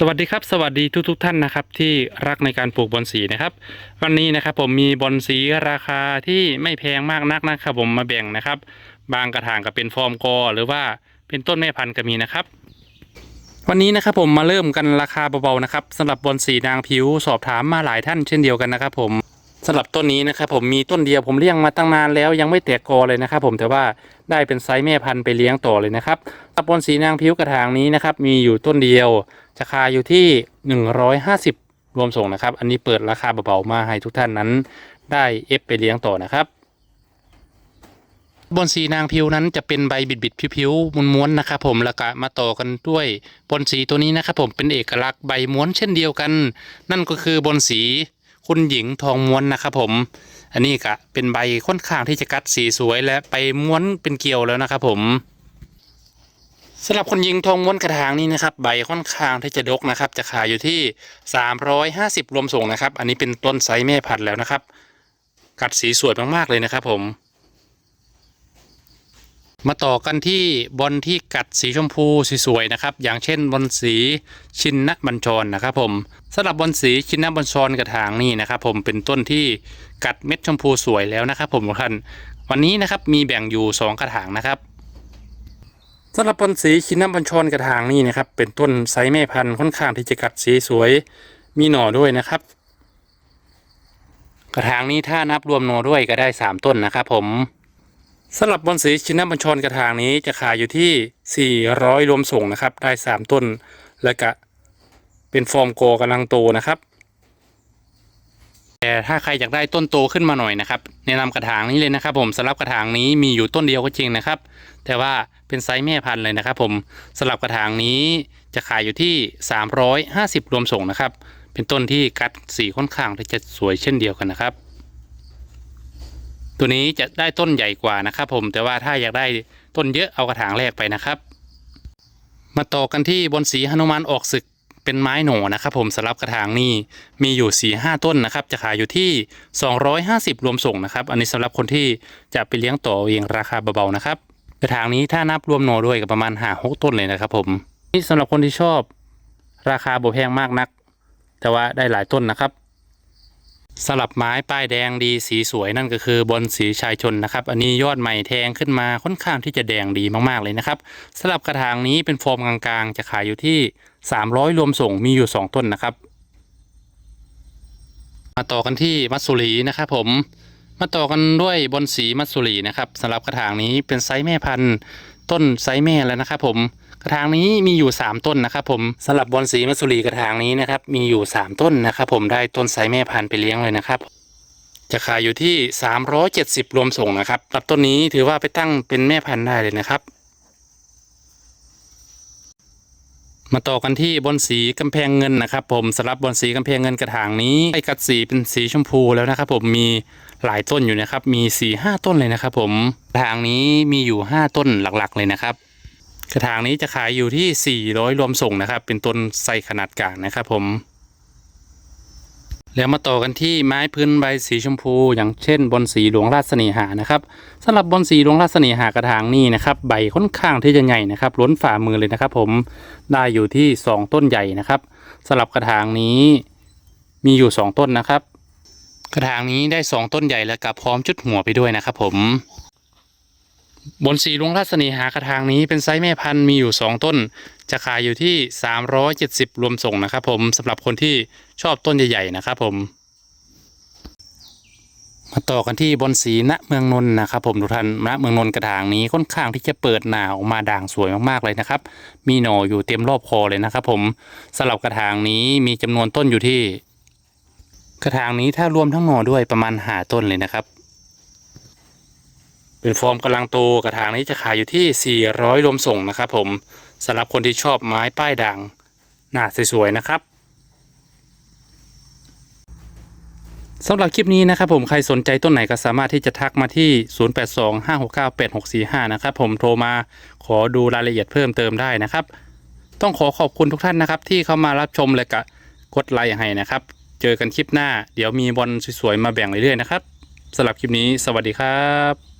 สวัสดีครับสวัสดีทุกทกท่านนะครับที่รักในการปลูกบอนสีนะครับ วันนี้นะครับผมมีบอนสีราคาที่ไม่แพงมากนักนะครับ ผมมาแบ่งนะครับ บางกระถางก็เป็นฟอร์มกอ หรือว่าเป็นต้นแม่พันธุ์ก็มีนะครับ วันนี้นะครับผมมาเริ่มกันราคาเบาๆนะครับสำหรับบอนสีนางผิวสอบถามมาหลายท่านเช่นเดียวกันนะครับ ผม สำหรับต้นนี้นะครับผมมีต้นเดียวผมเลี้ยงมาตั้งนานแล้วยังไม่แตกกอเลยนะครับผมแต่ว่าได้เป็นไซส์แม่พันธุ์ไปเลี้ยงต่อเลยนะครับสำหรับนสีนางผิวกระถางนี้นะครับมีอยู่ต้นเดียวราคาอยู่ที่ 150 รวมส่งนะครับ อันนี้เปิดราคาเบาๆมาให้ทุกท่านนั้น ได้เอฟไปเลี้ยงต่อนะครับบนสีนางพิวนั้นจะเป็นใบบิดๆผิวๆม้วนๆนะครับผมแล้วก็มาต่อกันด้วยบนสีตัวนี้นะครับผมเป็นเอกลักษณ์ใบม้วนเช่นเดียวกัน นั่นก็คือบนสี คุณหญิงทองม้วนนะครับผม อันนี้ก็เป็นใบค่อนข้างที่จะกัดสีสวยและไปม้วนเป็นเกลียวแล้วนะครับผมสำหรับคนยิงทองม้วนกระถางนี่นะครับใบค่อนข้างที่จะดกนะครับ จะขายอยู่ที่ 350 รวมส่งนะครับ อันนี้เป็นต้นไซส์แม่พันธุ์แล้วนะครับ กัดสีสวยมากๆเลยนะครับผม มาต่อกันที่บอลที่กัดสีชมพูสวยๆนะครับ อย่างเช่นบอลสีชินนะบัญชรนะครับ ผมสำหรับบอลสีชินนะบัญชรกระถางนี่นะครับ ผมเป็นต้นที่กัดเม็ดชมพูสวยแล้วนะครับ ผมทุกท่านวันนี้นะครับมีแบ่งอยู่ 2 กระถางนะครับสำหรับบอนสีชินนบัญชรกระถางนี่นะครับเป็นต้นไซส์แม่พันธุ์ค่อนข้างที่จะกัดสีสวยมีหน่อด้วยนะครับ กระถางนี้ถ้านับรวมหน่อด้วยก็ได้ 3 ต้นนะครับ ผม สำหรับบอนสีชินน้ำบัญชรกระถางนี้จะขายอยู่ที่ 400 รวมส่งนะครับ ได้ 3 ต้น แล้วก็เป็นฟอร์มโกกำลังโตนะครับ แต่ถ้าใครอยากได้ต้นโตขึ้นมาหน่อยนะครับ แนะนำกระถางนี้เลยนะครับ ผมสำหรับกระถางนี้มีอยู่ต้นเดียวก็จริงนะครับ แต่ว่าเป็นไซส์แม่พันธุ์เลยนะครับ ผมสำหรับกระถางนี้จะขายอยู่ที่ 350 รวมส่งนะครับ เป็นต้นที่กัดสีค่อนข้างที่จะสวยเช่นเดียวกันนะครับ ตัวนี้จะได้ต้นใหญ่กว่านะครับ ผมแต่ว่าถ้าอยากได้ต้นเยอะเอากระถางแรกไปนะครับ มาต่อกันที่บนสีหนุมานออกศึกเป็นไม้หนูนะครับ ผมสำหรับกระถางนี้มีอยู่4ีห้าต้นนะครับ จะขายอยู่ที่ 250 รวมส่งนะครับ อันนี้สำหรับคนที่จะไปเลี้ยงต่อเองราคาเบาๆนะครับ กระถางนี้ถ้านับรวมโหนด้วยก็ประมาณหาหกต้นเลยนะครับ ผมนี่สำหรับคนที่ชอบราคาบ่แพงมากนัก แต่ว่าได้หลายต้นนะครับ สลับไม้ป้ายแดงดีสีสวยนั่นก็คือบนสีชายชนนะครับ อันนี้ยอดใหม่แทงขึ้นมาค่อนข้างที่จะแดงดีมากๆเลยนะครับสลับกระถางนี้เป็นฟอร์มกลางๆ จะขายอยู่ที่ 300 รวมส่งมีอยู่ 2 ต้นนะครับ มาต่อกันที่มัตสุรีนะครับผมมาต่อกันด้วยบนสีมัตสุรีนะครับสำหรับกระถางนี้เป็นไซส์แม่พันธุ์ต้นไซส์แม่แล้วนะครับผม กระถางนี้มีอยู่ 3 ต้นนะครับผมสำหรับบนสีมัสุรีกระถางนี้นะครับมีอยู่ 3 ต้นนะครับผมได้ต้นไซแม่พันธุ์ไปเลี้ยงเลยนะครับ จะขายอยู่ที่ 370 รวมส่งนะครับตัดต้นนี้ถือว่าไปตั้งเป็นแม่พันธุ์ได้เลยนะครับ มาต่อกันที่บนสีกำแพงเงินนะครับ ผมสำหรับบนสีกำแพงเงินกระถางนี้ไอ้กัดสีเป็นสีชมพูแล้วนะครับ ผมมีหลายต้นอยู่นะครับ มี4ี่ห้าต้นเลยนะครับ ผมกระถางนี้มีอยู่ 5 ต้นหลักๆ เลยนะครับ กระถางนี้จะขายอยู่ที่ 400 รวมส่งนะครับ เป็นต้นไซขนาดกลางนะครับผม แล้วมาต่อกันที่ไม้พื้นใบสีชมพู อย่างเช่นบนสีหลวงราชเสน่หานะครับสำหรับบนสีหลวงราชเสน่หากระถางนี้นะครับใบค่อนข้างที่จะใหญ่นะครับ ล้นฝ่ามือเลยนะครับ ผมได้อยู่ที่ 2 ต้นใหญ่นะครับสำหรับกระถางนี้มีอยู่ 2 ต้นนะครับ กระถางนี้ได้ 2 ต้นใหญ่แล้วกับพร้อมจุดหัวไปด้วยนะครับ ผม บนสีลวงราชน่หากระถางนี้เป็นไซส์แม่พันธุ์มีอยู่ 2 ต้น จะขายอยู่ที่ 370 รวมส่งนะครับผมสำหรับคนที่ชอบต้นใหญ่ๆนะครับผม มาต่อกันที่บนสีณเมืองนนท์นะครับผมทุกท่านณเมืองนนท์กระถางนี้ค่อนข้างที่จะเปิดหนาออกมาด่างสวยมากๆเลยนะครับ มีหน่ออยู่เต็มรอบคอเลยนะครับผมสำหรับกระถางนี้มีจำนวนต้นอยู่ที่ กระถางนี้ถ้ารวมทั้งหน่อด้วยประมาณหาต้นเลยนะครับ เป็นฟอร์มกำลังโตกระถางนี้จะขายอยู่ที่ 400รวมส่งนะครับผมสำหรับคนที่ชอบไม้ป้ายด่างหน้าสวยๆนะครับสำหรับคลิปนี้นะครับผมใครสนใจต้นไหนก็สามารถที่จะทักมาที่ 0825698645 นะครับผมโทรมาขอดูรายละเอียดเพิ่มเติมได้นะครับ ต้องขอขอบคุณทุกท่านนะครับ ที่เข้ามารับชมและก็กดไลค์ให้นะครับ เจอกันคลิปหน้า เดี๋ยวมีบอลสวยๆมาแบ่งเรื่อยๆนะครับสำหรับคลิปนี้ สวัสดีครับ